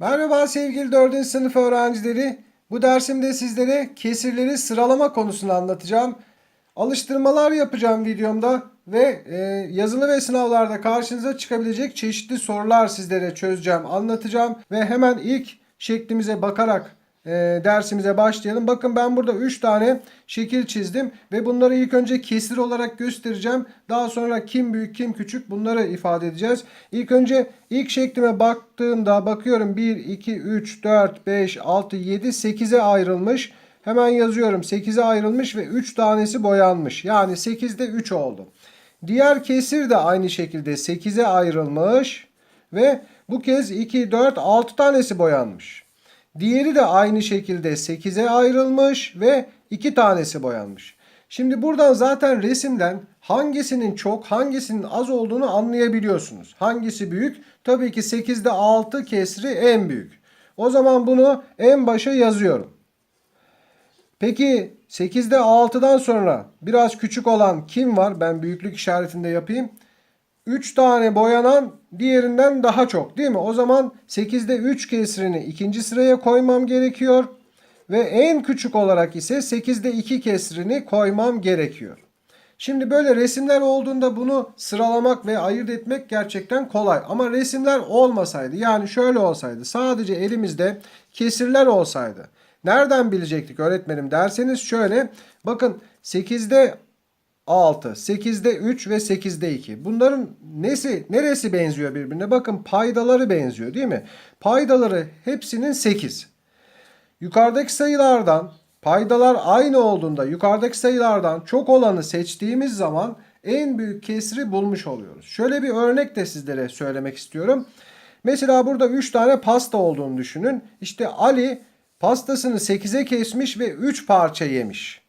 Merhaba sevgili 4. sınıf öğrencileri. Bu dersimde sizlere kesirleri sıralama konusunu anlatacağım. Alıştırmalar yapacağım videomda ve e, yazılı ve sınavlarda karşınıza çıkabilecek çeşitli sorular sizlere çözeceğim, anlatacağım. Ve hemen ilk şeklimize bakarak dersimize başlayalım. Bakın ben burada 3 tane şekil çizdim ve bunları ilk önce kesir olarak göstereceğim. Daha sonra kim büyük kim küçük bunları ifade edeceğiz. İlk önce ilk şeklime baktığımda bakıyorum 1, 2, 3, 4, 5, 6, 7, 8'e ayrılmış. Hemen yazıyorum 8'e ayrılmış ve 3 tanesi boyanmış. Yani 8'de 3 oldu. Diğer kesir de aynı şekilde 8'e ayrılmış ve bu kez 2, 4, 6 tanesi boyanmış. Diğeri de aynı şekilde 8'e ayrılmış ve 2 tanesi boyanmış. Şimdi buradan zaten resimden hangisinin çok hangisinin az olduğunu anlayabiliyorsunuz. Hangisi büyük? Tabii ki 8'de 6 kesri en büyük. O zaman bunu en başa yazıyorum. Peki 8'de 6'dan sonra biraz küçük olan kim var? Ben büyüklük işaretinde yapayım. 3 tane boyanan diğerinden daha çok değil mi? O zaman 8'de 3 kesrini ikinci sıraya koymam gerekiyor. Ve en küçük olarak ise 8'de 2 kesrini koymam gerekiyor. Şimdi böyle resimler olduğunda bunu sıralamak ve ayırt etmek gerçekten kolay. Ama resimler olmasaydı yani şöyle olsaydı sadece elimizde kesirler olsaydı. Nereden bilecektik öğretmenim derseniz şöyle bakın 8'de 6, 8'de 3 ve 8'de 2. Bunların nesi neresi benziyor birbirine? Bakın paydaları benziyor değil mi? Paydaları hepsinin 8. Yukarıdaki sayılardan paydalar aynı olduğunda yukarıdaki sayılardan çok olanı seçtiğimiz zaman en büyük kesri bulmuş oluyoruz. Şöyle bir örnek de sizlere söylemek istiyorum. Mesela burada 3 tane pasta olduğunu düşünün. İşte Ali pastasını 8'e kesmiş ve 3 parça yemiş.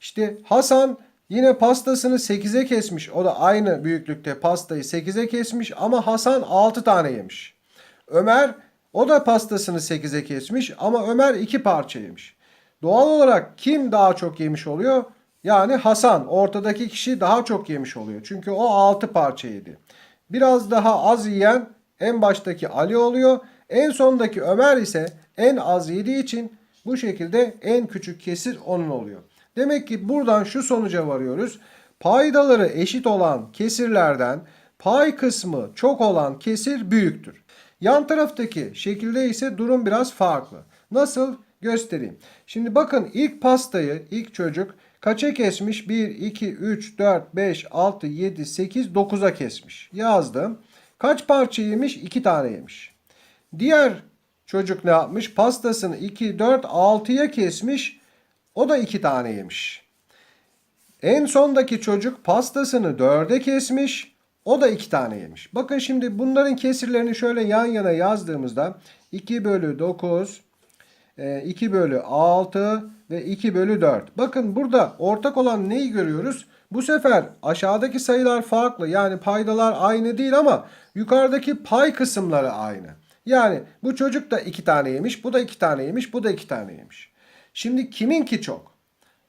İşte Hasan yine pastasını 8'e kesmiş. O da aynı büyüklükte pastayı 8'e kesmiş ama Hasan 6 tane yemiş. Ömer o da pastasını 8'e kesmiş ama Ömer 2 parça yemiş. Doğal olarak kim daha çok yemiş oluyor? Yani Hasan ortadaki kişi daha çok yemiş oluyor. Çünkü o 6 parça yedi. Biraz daha az yiyen en baştaki Ali oluyor. En sondaki Ömer ise en az yediği için bu şekilde en küçük kesir onun oluyor. Demek ki buradan şu sonuca varıyoruz. Paydaları eşit olan kesirlerden pay kısmı çok olan kesir büyüktür. Yan taraftaki şekilde ise durum biraz farklı. Nasıl? Göstereyim. Şimdi bakın ilk pastayı ilk çocuk kaça kesmiş? 1, 2, 3, 4, 5, 6, 7, 8, 9'a kesmiş. Yazdım. Kaç parça yemiş? 2 tane yemiş. Diğer çocuk ne yapmış? Pastasını 2, 4, 6'ya kesmiş. O da 2 tane yemiş. En sondaki çocuk pastasını 4'e kesmiş. O da 2 tane yemiş. Bakın şimdi bunların kesirlerini şöyle yan yana yazdığımızda 2 bölü 9, 2 e, bölü 6 ve 2 bölü 4. Bakın burada ortak olan neyi görüyoruz? Bu sefer aşağıdaki sayılar farklı. Yani paydalar aynı değil ama yukarıdaki pay kısımları aynı. Yani bu çocuk da 2 tane yemiş, bu da 2 tane yemiş, bu da 2 tane yemiş. Şimdi kiminki çok?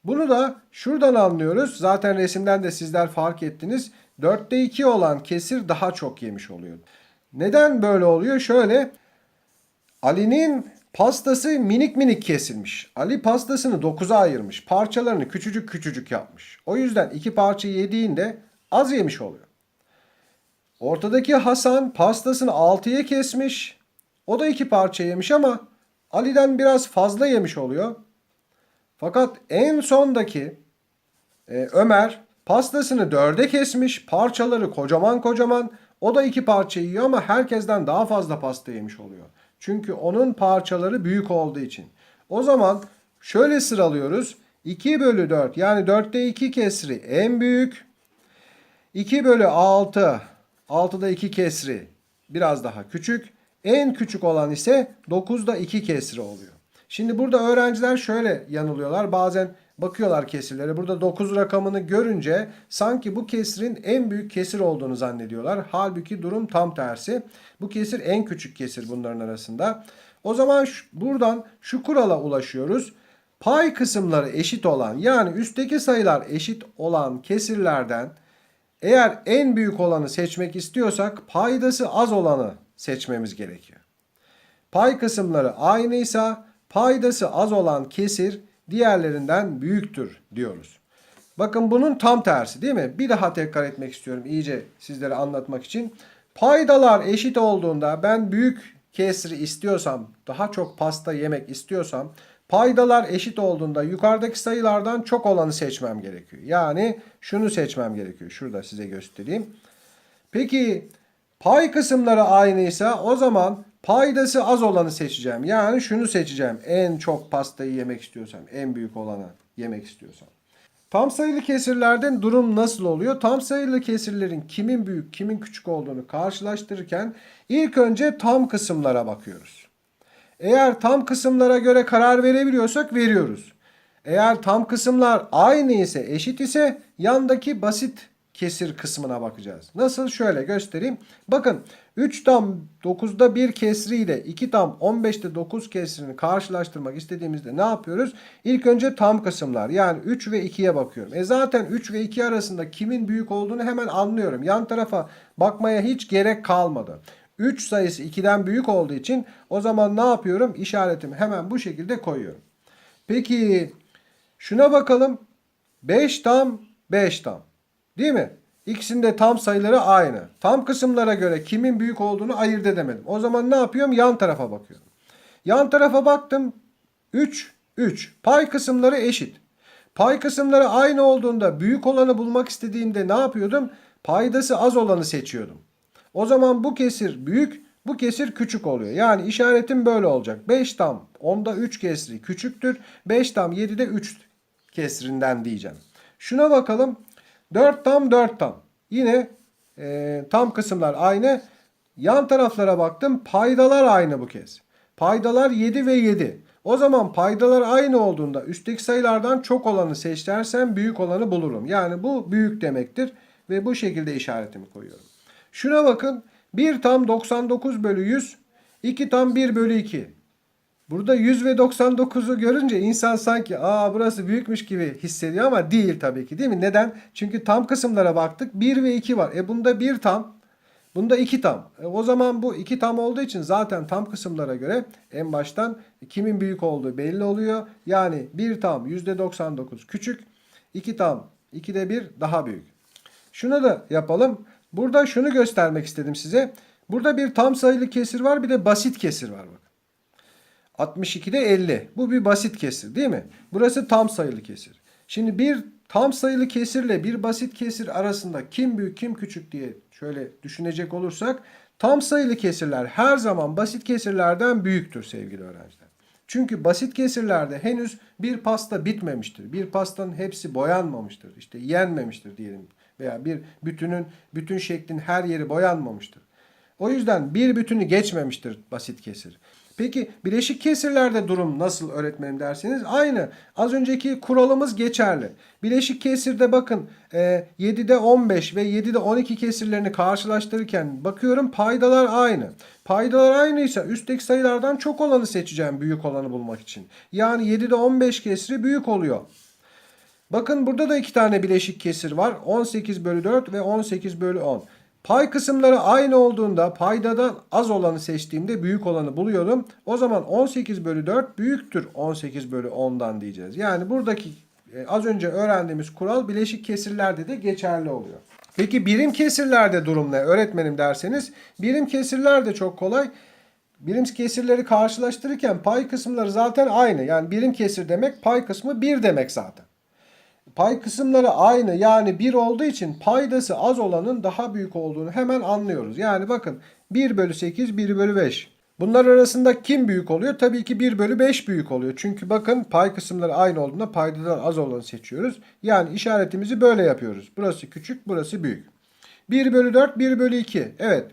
Bunu da şuradan anlıyoruz. Zaten resimden de sizler fark ettiniz. 4'te 2 olan kesir daha çok yemiş oluyor. Neden böyle oluyor? Şöyle Ali'nin pastası minik minik kesilmiş. Ali pastasını 9'a ayırmış. Parçalarını küçücük küçücük yapmış. O yüzden iki parça yediğinde az yemiş oluyor. Ortadaki Hasan pastasını 6'ya kesmiş. O da iki parça yemiş ama Ali'den biraz fazla yemiş oluyor. Fakat en sondaki e, Ömer pastasını dörde kesmiş. Parçaları kocaman kocaman. O da iki parça yiyor ama herkesten daha fazla pasta yemiş oluyor. Çünkü onun parçaları büyük olduğu için. O zaman şöyle sıralıyoruz. 2 bölü 4 yani 4'te 2 kesri en büyük. 2 bölü 6 6'da 2 kesri biraz daha küçük. En küçük olan ise 9'da 2 kesri oluyor. Şimdi burada öğrenciler şöyle yanılıyorlar. Bazen bakıyorlar kesirlere. Burada 9 rakamını görünce sanki bu kesirin en büyük kesir olduğunu zannediyorlar. Halbuki durum tam tersi. Bu kesir en küçük kesir bunların arasında. O zaman şu, buradan şu kurala ulaşıyoruz. Pay kısımları eşit olan yani üstteki sayılar eşit olan kesirlerden eğer en büyük olanı seçmek istiyorsak paydası az olanı seçmemiz gerekiyor. Pay kısımları aynıysa paydası az olan kesir diğerlerinden büyüktür diyoruz. Bakın bunun tam tersi değil mi? Bir daha tekrar etmek istiyorum iyice sizlere anlatmak için. Paydalar eşit olduğunda ben büyük kesri istiyorsam, daha çok pasta yemek istiyorsam paydalar eşit olduğunda yukarıdaki sayılardan çok olanı seçmem gerekiyor. Yani şunu seçmem gerekiyor. Şurada size göstereyim. Peki pay kısımları aynıysa o zaman paydası az olanı seçeceğim. Yani şunu seçeceğim. En çok pastayı yemek istiyorsam, en büyük olanı yemek istiyorsam. Tam sayılı kesirlerden durum nasıl oluyor? Tam sayılı kesirlerin kimin büyük, kimin küçük olduğunu karşılaştırırken ilk önce tam kısımlara bakıyoruz. Eğer tam kısımlara göre karar verebiliyorsak veriyoruz. Eğer tam kısımlar aynı ise, eşit ise yandaki basit kesir kısmına bakacağız. Nasıl? Şöyle göstereyim. Bakın 3 tam 9'da 1 kesri ile 2 tam 15'te 9 kesrini karşılaştırmak istediğimizde ne yapıyoruz? İlk önce tam kısımlar yani 3 ve 2'ye bakıyorum. E zaten 3 ve 2 arasında kimin büyük olduğunu hemen anlıyorum. Yan tarafa bakmaya hiç gerek kalmadı. 3 sayısı 2'den büyük olduğu için o zaman ne yapıyorum? İşaretimi hemen bu şekilde koyuyorum. Peki şuna bakalım. 5 tam 5 tam. Değil mi? İkisinde tam sayıları aynı. Tam kısımlara göre kimin büyük olduğunu ayırt edemedim. O zaman ne yapıyorum? Yan tarafa bakıyorum. Yan tarafa baktım. 3, 3. Pay kısımları eşit. Pay kısımları aynı olduğunda büyük olanı bulmak istediğimde ne yapıyordum? Paydası az olanı seçiyordum. O zaman bu kesir büyük, bu kesir küçük oluyor. Yani işaretim böyle olacak. 5 tam 10'da 3 kesri küçüktür. 5 tam 7'de 3 kesrinden diyeceğim. Şuna bakalım. 4 tam 4 tam. Yine e, tam kısımlar aynı. Yan taraflara baktım. Paydalar aynı bu kez. Paydalar 7 ve 7. O zaman paydalar aynı olduğunda üstteki sayılardan çok olanı seç dersem büyük olanı bulurum. Yani bu büyük demektir ve bu şekilde işaretimi koyuyorum. Şuna bakın. 1 tam 99 bölü 100. 2 tam 1 bölü 2. Burada 100 ve 99'u görünce insan sanki aa burası büyükmüş gibi hissediyor ama değil tabii ki değil mi? Neden? Çünkü tam kısımlara baktık 1 ve 2 var. E bunda 1 tam, bunda 2 tam. E o zaman bu 2 tam olduğu için zaten tam kısımlara göre en baştan kimin büyük olduğu belli oluyor. Yani 1 tam %99 küçük, 2 tam 2'de 1 daha büyük. Şunu da yapalım. Burada şunu göstermek istedim size. Burada bir tam sayılı kesir var bir de basit kesir var bak. 62'de 50. Bu bir basit kesir değil mi? Burası tam sayılı kesir. Şimdi bir tam sayılı kesirle bir basit kesir arasında kim büyük kim küçük diye şöyle düşünecek olursak tam sayılı kesirler her zaman basit kesirlerden büyüktür sevgili öğrenciler. Çünkü basit kesirlerde henüz bir pasta bitmemiştir. Bir pastanın hepsi boyanmamıştır. İşte yenmemiştir diyelim. Veya bir bütünün bütün şeklin her yeri boyanmamıştır. O yüzden bir bütünü geçmemiştir basit kesir. Peki bileşik kesirlerde durum nasıl öğretmenim derseniz aynı. Az önceki kuralımız geçerli. Bileşik kesirde bakın e, 7'de 15 ve 7'de 12 kesirlerini karşılaştırırken bakıyorum paydalar aynı. Paydalar aynıysa üstteki sayılardan çok olanı seçeceğim büyük olanı bulmak için. Yani 7'de 15 kesiri büyük oluyor. Bakın burada da iki tane bileşik kesir var. 18 bölü 4 ve 18 bölü 10. Pay kısımları aynı olduğunda paydadan az olanı seçtiğimde büyük olanı buluyorum. O zaman 18 bölü 4 büyüktür 18 bölü 10'dan diyeceğiz. Yani buradaki e, az önce öğrendiğimiz kural bileşik kesirlerde de geçerli oluyor. Peki birim kesirlerde durum ne öğretmenim derseniz birim kesirler de çok kolay. Birim kesirleri karşılaştırırken pay kısımları zaten aynı. Yani birim kesir demek pay kısmı 1 demek zaten. Pay kısımları aynı yani 1 olduğu için paydası az olanın daha büyük olduğunu hemen anlıyoruz. Yani bakın 1 bölü 8 1 bölü 5. Bunlar arasında kim büyük oluyor? Tabii ki 1 bölü 5 büyük oluyor. Çünkü bakın pay kısımları aynı olduğunda paydadan az olanı seçiyoruz. Yani işaretimizi böyle yapıyoruz. Burası küçük burası büyük. 1 bölü 4 1 bölü 2. Evet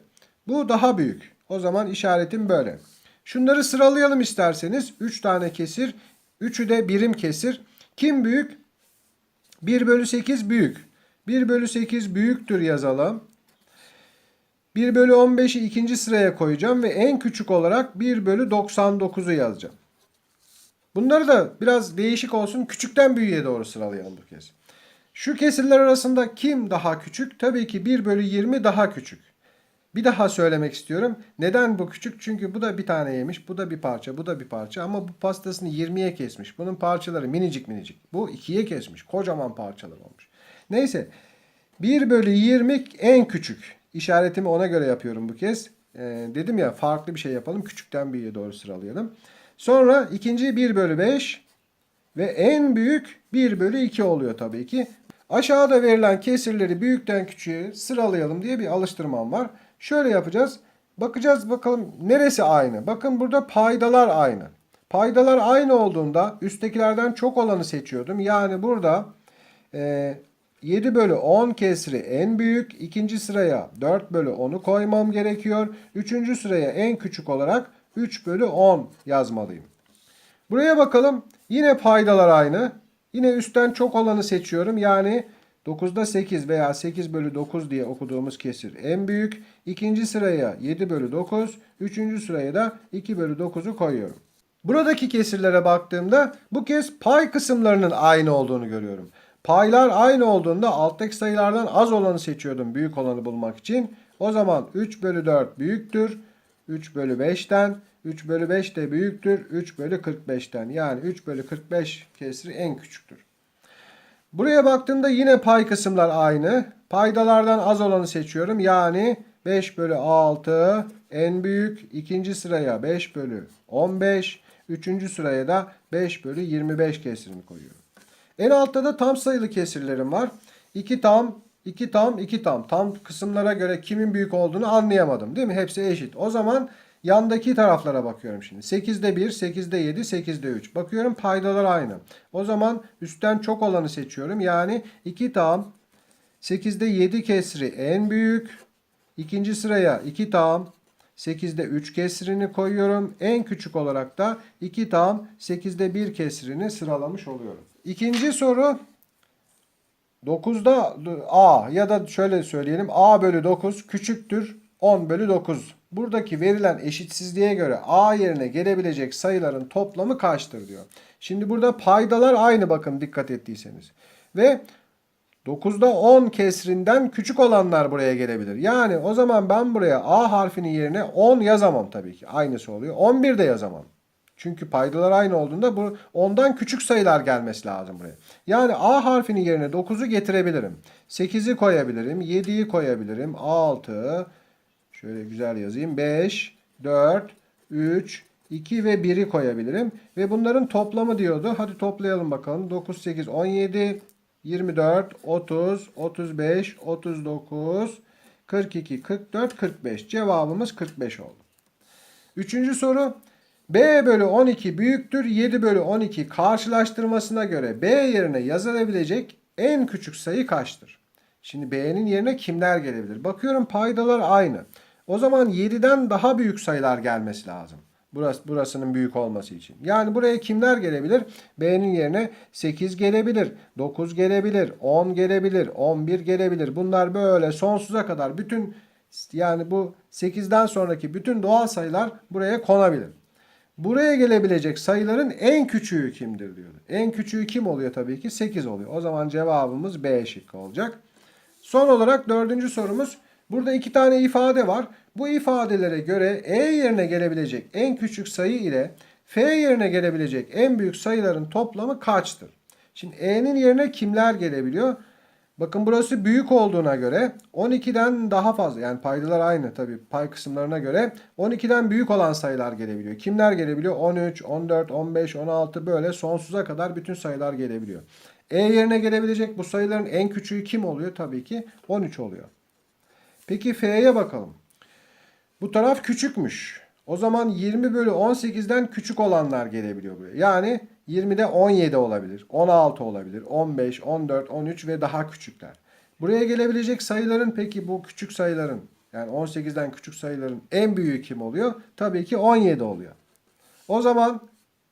bu daha büyük. O zaman işaretim böyle. Şunları sıralayalım isterseniz. 3 tane kesir. 3'ü de birim kesir. Kim büyük? 1 bölü 8 büyük. 1 bölü 8 büyüktür yazalım. 1 bölü 15'i ikinci sıraya koyacağım ve en küçük olarak 1 bölü 99'u yazacağım. Bunları da biraz değişik olsun. Küçükten büyüğe doğru sıralayalım bu kez. Şu kesirler arasında kim daha küçük? Tabii ki 1 bölü 20 daha küçük. Bir daha söylemek istiyorum. Neden bu küçük? Çünkü bu da bir tane yemiş. Bu da bir parça. Bu da bir parça. Ama bu pastasını 20'ye kesmiş. Bunun parçaları minicik minicik. Bu 2'ye kesmiş. Kocaman parçalar olmuş. Neyse. 1 bölü 20 en küçük. İşaretimi ona göre yapıyorum bu kez. Ee, dedim ya farklı bir şey yapalım. Küçükten büyüğe doğru sıralayalım. Sonra ikinci 1 bölü 5 ve en büyük 1 bölü 2 oluyor tabii ki. Aşağıda verilen kesirleri büyükten küçüğe sıralayalım diye bir alıştırmam var. Şöyle yapacağız. Bakacağız bakalım neresi aynı. Bakın burada paydalar aynı. Paydalar aynı olduğunda üsttekilerden çok olanı seçiyordum. Yani burada e, 7 bölü 10 kesri en büyük. ikinci sıraya 4 bölü 10'u koymam gerekiyor. Üçüncü sıraya en küçük olarak 3 bölü 10 yazmalıyım. Buraya bakalım. Yine paydalar aynı. Yine üstten çok olanı seçiyorum. Yani 9'da 8 veya 8 bölü 9 diye okuduğumuz kesir en büyük. İkinci sıraya 7 bölü 9. Üçüncü sıraya da 2 bölü 9'u koyuyorum. Buradaki kesirlere baktığımda bu kez pay kısımlarının aynı olduğunu görüyorum. Paylar aynı olduğunda alttaki sayılardan az olanı seçiyordum büyük olanı bulmak için. O zaman 3 bölü 4 büyüktür. 3 bölü 5'ten 3 bölü 5 de büyüktür 3 bölü 45'ten. Yani 3 bölü 45 kesri en küçüktür. Buraya baktığımda yine pay kısımlar aynı. Paydalardan az olanı seçiyorum. Yani 5 bölü 6 en büyük. ikinci sıraya 5 bölü 15. Üçüncü sıraya da 5 bölü 25 kesirini koyuyorum. En altta da tam sayılı kesirlerim var. 2 tam, 2 tam, 2 tam. Tam kısımlara göre kimin büyük olduğunu anlayamadım değil mi? Hepsi eşit. O zaman yandaki taraflara bakıyorum şimdi. 8'de 1, 8'de 7, 8'de 3. Bakıyorum paydalar aynı. O zaman üstten çok olanı seçiyorum. Yani 2 tam, 8'de 7 kesri en büyük. İkinci sıraya 2 tam, 8'de 3 kesrini koyuyorum. En küçük olarak da 2 tam 8'de 1 kesrini sıralamış oluyorum. İkinci soru 9'da A ya da şöyle söyleyelim A bölü 9 küçüktür 10 bölü 9. Buradaki verilen eşitsizliğe göre A yerine gelebilecek sayıların toplamı kaçtır diyor. Şimdi burada paydalar aynı bakın dikkat ettiyseniz. Ve 9'da 10 kesrinden küçük olanlar buraya gelebilir. Yani o zaman ben buraya A harfinin yerine 10 yazamam tabii ki. Aynısı oluyor. 11 de yazamam. Çünkü paydalar aynı olduğunda bu ondan küçük sayılar gelmesi lazım buraya. Yani A harfinin yerine 9'u getirebilirim. 8'i koyabilirim. 7'yi koyabilirim. 6 şöyle güzel yazayım. 5 4 3 2 ve 1'i koyabilirim. Ve bunların toplamı diyordu. Hadi toplayalım bakalım. 9 8 17 24 30 35 39 42 44 45. Cevabımız 45 oldu. Üçüncü soru. B bölü 12 büyüktür 7 bölü 12 karşılaştırmasına göre B yerine yazılabilecek en küçük sayı kaçtır? Şimdi B'nin yerine kimler gelebilir? Bakıyorum paydalar aynı. O zaman 7'den daha büyük sayılar gelmesi lazım. Burası, burasının büyük olması için. Yani buraya kimler gelebilir? B'nin yerine 8 gelebilir, 9 gelebilir, 10 gelebilir, 11 gelebilir. Bunlar böyle sonsuza kadar bütün yani bu 8'den sonraki bütün doğal sayılar buraya konabilir. Buraya gelebilecek sayıların en küçüğü kimdir diyordu. En küçüğü kim oluyor tabii ki? 8 oluyor. O zaman cevabımız B şıkkı olacak. Son olarak dördüncü sorumuz. Burada iki tane ifade var. Bu ifadelere göre E yerine gelebilecek en küçük sayı ile F yerine gelebilecek en büyük sayıların toplamı kaçtır? Şimdi E'nin yerine kimler gelebiliyor? Bakın burası büyük olduğuna göre 12'den daha fazla yani paydalar aynı tabii pay kısımlarına göre 12'den büyük olan sayılar gelebiliyor. Kimler gelebiliyor? 13, 14, 15, 16 böyle sonsuza kadar bütün sayılar gelebiliyor. E yerine gelebilecek bu sayıların en küçüğü kim oluyor? Tabii ki 13 oluyor. Peki F'ye bakalım. Bu taraf küçükmüş. O zaman 20 bölü 18'den küçük olanlar gelebiliyor buraya. Yani 20'de 17 olabilir, 16 olabilir, 15, 14, 13 ve daha küçükler. Buraya gelebilecek sayıların peki bu küçük sayıların yani 18'den küçük sayıların en büyüğü kim oluyor? Tabii ki 17 oluyor. O zaman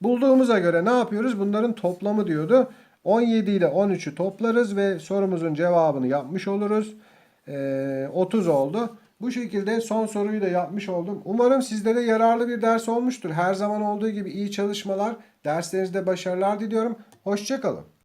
bulduğumuza göre ne yapıyoruz? Bunların toplamı diyordu. 17 ile 13'ü toplarız ve sorumuzun cevabını yapmış oluruz. Ee, 30 oldu. Bu şekilde son soruyu da yapmış oldum. Umarım sizlere yararlı bir ders olmuştur. Her zaman olduğu gibi iyi çalışmalar, derslerinizde başarılar diliyorum. Hoşçakalın.